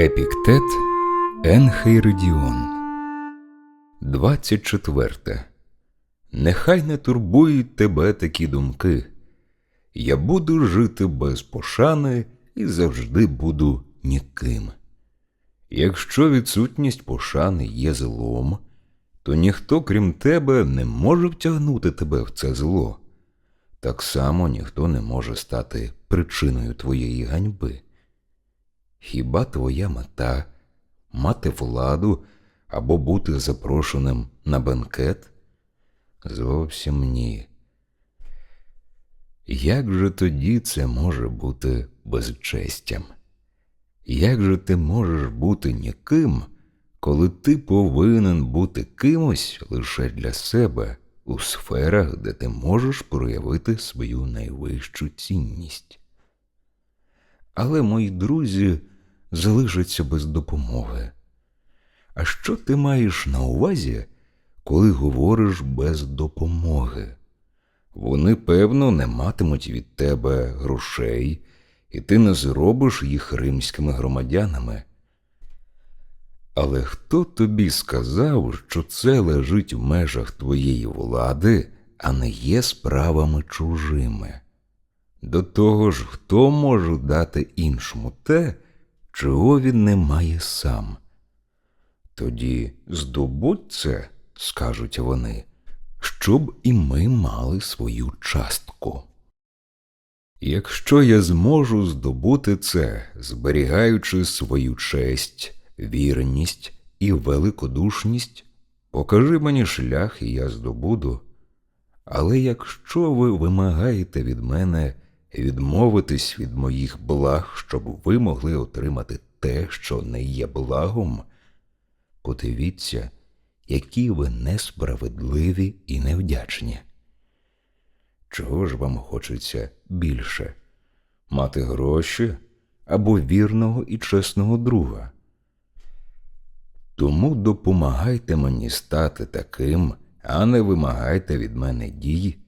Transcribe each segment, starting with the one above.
Епіктет Енхейридіон 24. Нехай не турбують тебе такі думки. Я буду жити без пошани і завжди буду ніким. Якщо відсутність пошани є злом, то ніхто, крім тебе, не може втягнути тебе в це зло. Так само ніхто не може стати причиною твоєї ганьби. Хіба твоя мета мати владу або бути запрошеним на бенкет? Зовсім ні. Як же тоді це може бути безчестям? Як же ти можеш бути ніким, коли ти повинен бути кимось лише для себе у сферах, де ти можеш проявити свою найвищу цінність? Але мої друзі залишаться без допомоги. А що ти маєш на увазі, коли говориш без допомоги? Вони, певно, не матимуть від тебе грошей, і ти не зробиш їх римськими громадянами. Але хто тобі сказав, що це лежить в межах твоєї влади, а не є справами чужими? До того ж, хто може дати іншому те, чого він не має сам? Тоді здобудь це, скажуть вони, щоб і ми мали свою частку. Якщо я зможу здобути це, зберігаючи свою честь, вірність і великодушність, покажи мені шлях, і я здобуду. Але якщо ви вимагаєте від мене відмовитись від моїх благ, щоб ви могли отримати те, що не є благом, подивіться, які ви несправедливі і невдячні. Чого ж вам хочеться більше мати гроші або вірного і чесного друга? Тому допомагайте мені стати таким, а не вимагайте від мене дій,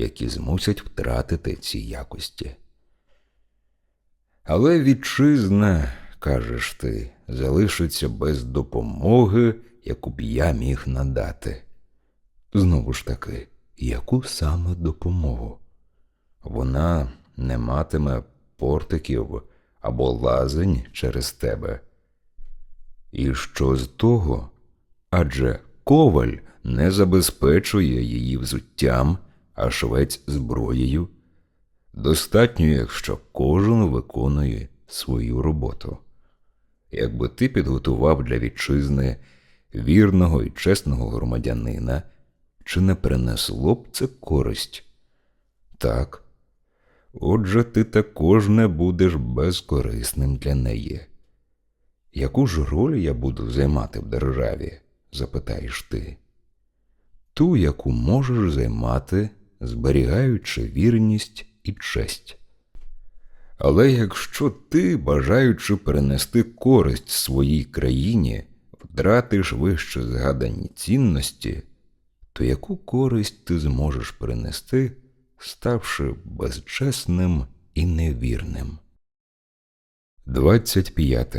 які змусять втратити ці якості. Але вітчизна, кажеш ти, залишиться без допомоги, яку б я міг надати. Знову ж таки, яку саме допомогу? Вона не матиме портиків або лазень через тебе. І що з того? Адже коваль не забезпечує її взуттям, а швець зброєю. Достатньо, якщо кожен виконує свою роботу. Якби ти підготував для вітчизни вірного і чесного громадянина, чи не принесло б це користь? Так. Отже, ти також не будеш безкорисним для неї. Яку ж роль я буду займати в державі? запитаєш ти. Ту, яку можеш займати, зберігаючи вірність і честь. Але якщо ти, бажаючи перенести користь своїй країні, втратиш вище згадані цінності, то яку користь ти зможеш перенести, ставши безчесним і невірним? 25.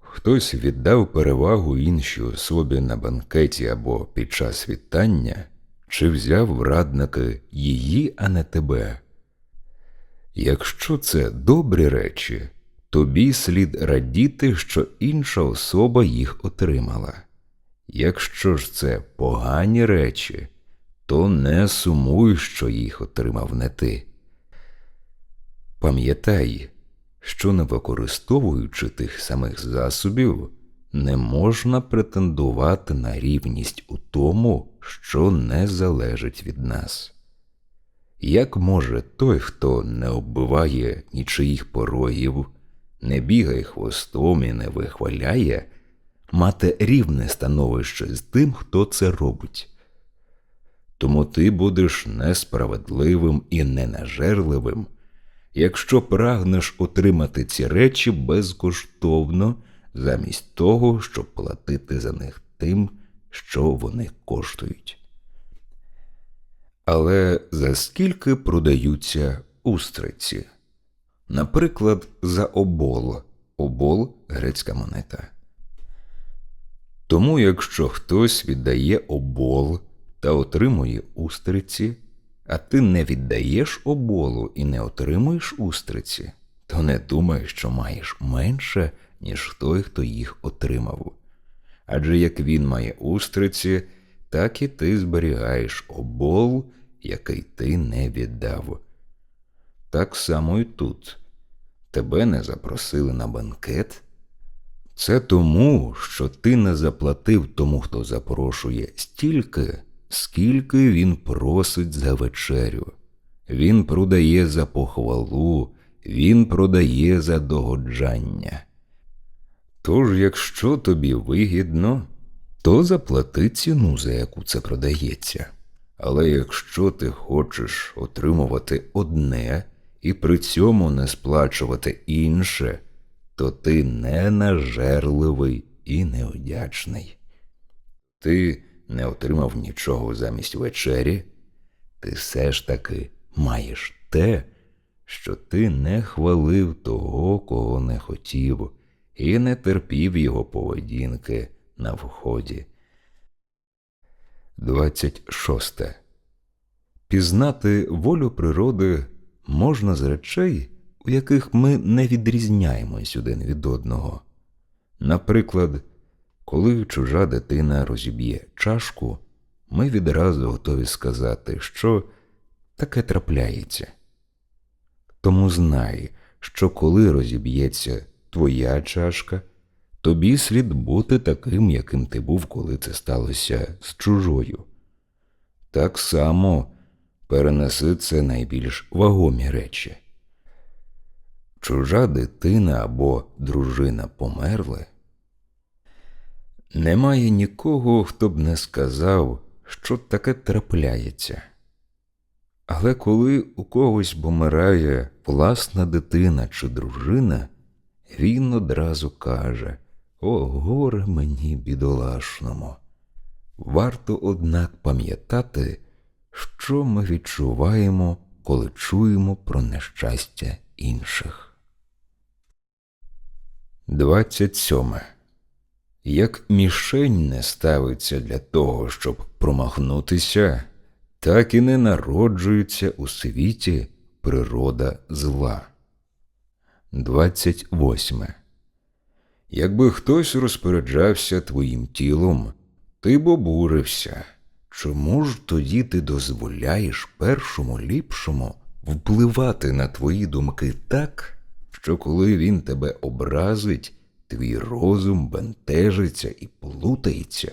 Хтось віддав перевагу іншій особі на банкеті або під час вітання, чи взяв радники її, а не тебе. Якщо це добрі речі, тобі слід радіти, що інша особа їх отримала. Якщо ж це погані речі, то не сумуй, що їх отримав не ти. Пам'ятай, що не використовуючи тих самих засобів, не можна претендувати на рівність у тому, що не залежить від нас. Як може той, хто не оббиває нічиїх порогів, не бігає хвостом і не вихваляє, мати рівне становище з тим, хто це робить? Тому ти будеш несправедливим і ненажерливим, якщо прагнеш отримати ці речі безкоштовно, замість того, щоб платити за них тим, що вони коштують. Але за скільки продаються устриці? Наприклад, за обол обол грецька монета. Тому, якщо хтось віддає обол та отримує устриці, а ти не віддаєш оболу і не отримуєш устриці, то не думай, що маєш менше, ніж той, хто їх отримав. Адже як він має устриці, так і ти зберігаєш обол, який ти не віддав. Так само і тут. Тебе не запросили на банкет. Це тому, що ти не заплатив тому, хто запрошує, стільки, скільки він просить за вечерю. Він продає за похвалу, він продає за догоджання. Тож, якщо тобі вигідно, то заплати ціну, за яку це продається. Але якщо ти хочеш отримувати одне і при цьому не сплачувати інше, то ти ненажерливий і неодячний. Ти не отримав нічого замість вечері, ти все ж таки маєш те, що ти не хвалив того, кого не хотів, і не терпів його поведінки на вході. 26. Пізнати волю природи можна з речей, у яких ми не відрізняємось один від одного. Наприклад, коли чужа дитина розіб'є чашку, ми відразу готові сказати, що таке трапляється. Тому знай, що коли розіб'ється твоя чашка, тобі слід бути таким, яким ти був, коли це сталося з чужою. Так само перенеси це найбільш вагомі речі. Чужа дитина або дружина померли. Немає нікого, хто б не сказав, що таке трапляється. Але коли у когось помирає власна дитина чи дружина, він одразу каже О, горе мені бідолашному. Варто, однак, пам'ятати, що ми відчуваємо, коли чуємо про нещастя інших. 27. Як мішень не ставиться для того, щоб промахнутися, так і не народжується у світі природа зла. 28. Якби хтось розпоряджався твоїм тілом, ти б обурився. Чому ж тоді ти дозволяєш першому ліпшому впливати на твої думки так, що коли він тебе образить, твій розум бентежиться і плутається,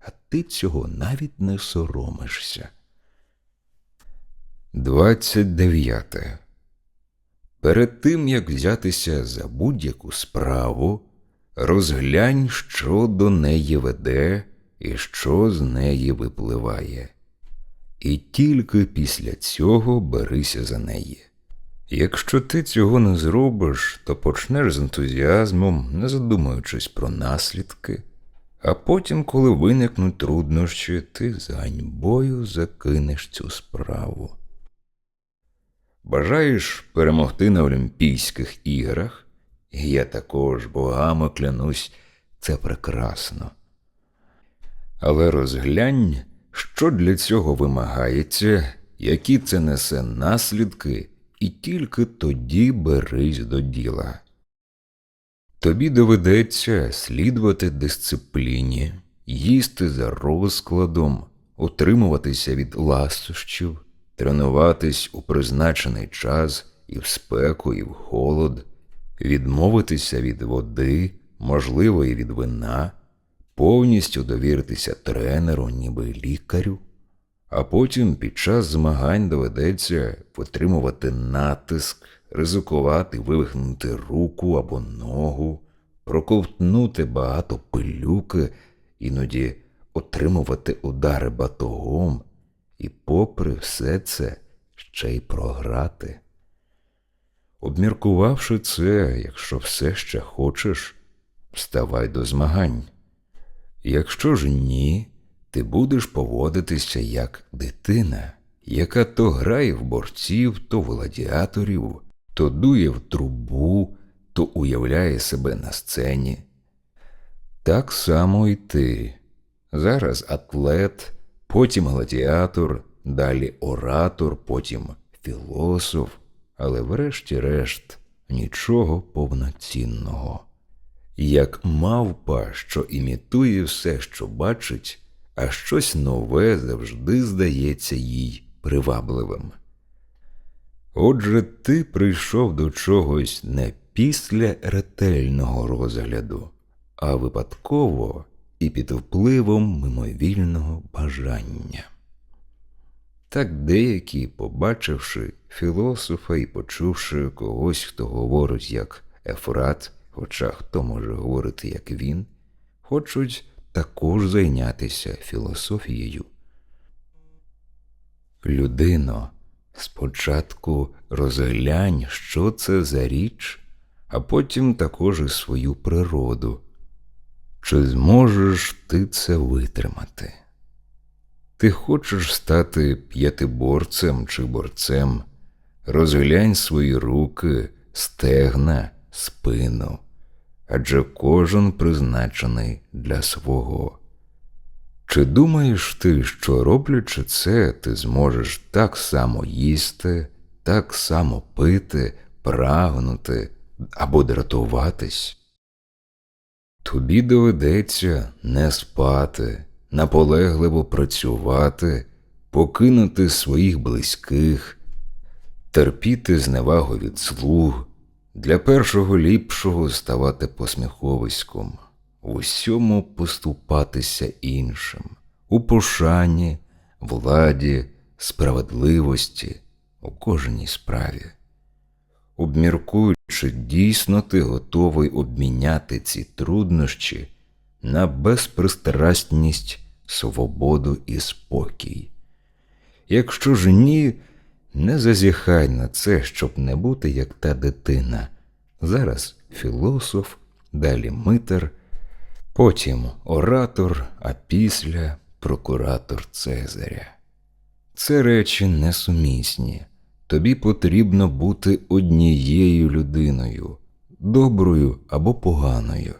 а ти цього навіть не соромишся. 29. Перед тим, як взятися за будь-яку справу, розглянь, що до неї веде і що з неї випливає. І тільки після цього берися за неї. Якщо ти цього не зробиш, то почнеш з ентузіазмом, не задумуючись про наслідки, а потім, коли виникнуть труднощі, ти з ганьбою закинеш цю справу. Бажаєш перемогти на Олімпійських іграх? Я також богами клянусь, це прекрасно. Але розглянь, що для цього вимагається, які це несе наслідки, і тільки тоді берись до діла. Тобі доведеться слідувати дисципліні, їсти за розкладом, утримуватися від ласощів, тренуватись у призначений час і в спеку, і в холод, відмовитися від води, можливо, і від вина, повністю довіритися тренеру, ніби лікарю, а потім під час змагань доведеться потримувати натиск, ризикувати вивихнути руку або ногу, проковтнути багато пилюки, іноді отримувати удари батогом і, попри все це, ще й програти. Обміркувавши це, якщо все ще хочеш, вставай до змагань. Якщо ж ні, ти будеш поводитися як дитина, яка то грає в борців, то в гладіаторів, то дує в трубу, то уявляє себе на сцені. Так само і ти. Зараз атлет, потім гладіатор, далі оратор, потім філософ, але врешті-решт нічого повноцінного. Як мавпа, що імітує все, що бачить, а щось нове завжди здається їй привабливим. Отже, ти прийшов до чогось не після ретельного розгляду, а випадково і під впливом мимовільного бажання. Так деякі, побачивши філософа і почувши когось, хто говорить як Ефрат, хоча хто може говорити як він, хочуть також зайнятися філософією. Людино, спочатку розглянь, що це за річ, а потім також і свою природу. Чи зможеш ти це витримати? Ти хочеш стати п'ятиборцем чи борцем, розглянь свої руки, стегна, спину, адже кожен призначений для свого. Чи думаєш ти, що роблячи це, ти зможеш так само їсти, так само пити, прагнути або дратуватись? Тобі доведеться не спати, наполегливо працювати, покинути своїх близьких, терпіти зневагу від слуг, для першого ліпшого ставати посміховиськом, в усьому поступатися іншим, у пошані, владі, справедливості, у кожній справі. Обміркуй, чи дійсно ти готовий обміняти ці труднощі на безпристрасність, свободу і спокій. Якщо ж ні, не зазіхай на це, щоб не бути як та дитина. Зараз філософ, далі митер, потім оратор, а після прокуратор Цезаря. Це речі несумісні. Тобі потрібно бути однією людиною, доброю або поганою.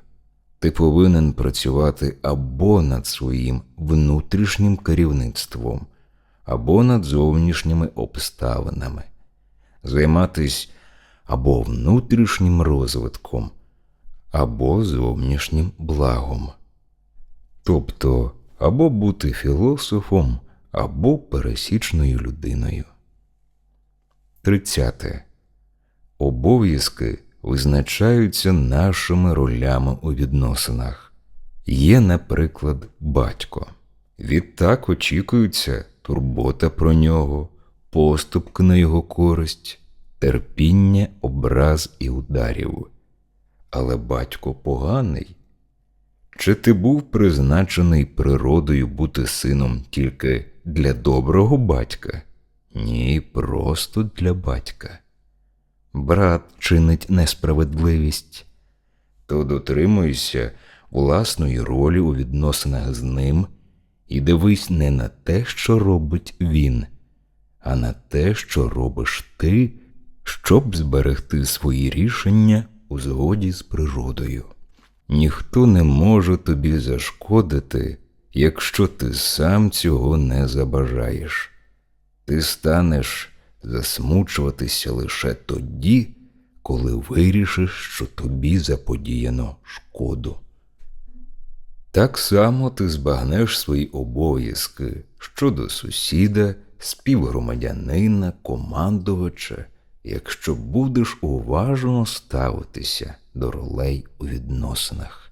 Ти повинен працювати або над своїм внутрішнім керівництвом, або над зовнішніми обставинами, займатись або внутрішнім розвитком, або зовнішнім благом. Тобто або бути філософом, або пересічною людиною. 30. Обов'язки визначаються нашими ролями у відносинах. Є, наприклад, батько. Відтак очікується турбота про нього, поступки на його користь, терпіння, образ і ударів. Але батько поганий. Чи ти був призначений природою бути сином тільки для доброго батька? Ні, просто для батька. Брат чинить несправедливість, то дотримуйся власної ролі у відносинах з ним і дивись не на те, що робить він, а на те, що робиш ти, щоб зберегти свої рішення у згоді з природою. Ніхто не може тобі зашкодити, якщо ти сам цього не забажаєш. Ти станеш засмучуватися лише тоді, коли вирішиш, що тобі заподіяно шкоду. Так само ти збагнеш свої обов'язки щодо сусіда, співгромадянина, командувача, якщо будеш уважно ставитися до ролей у відносинах.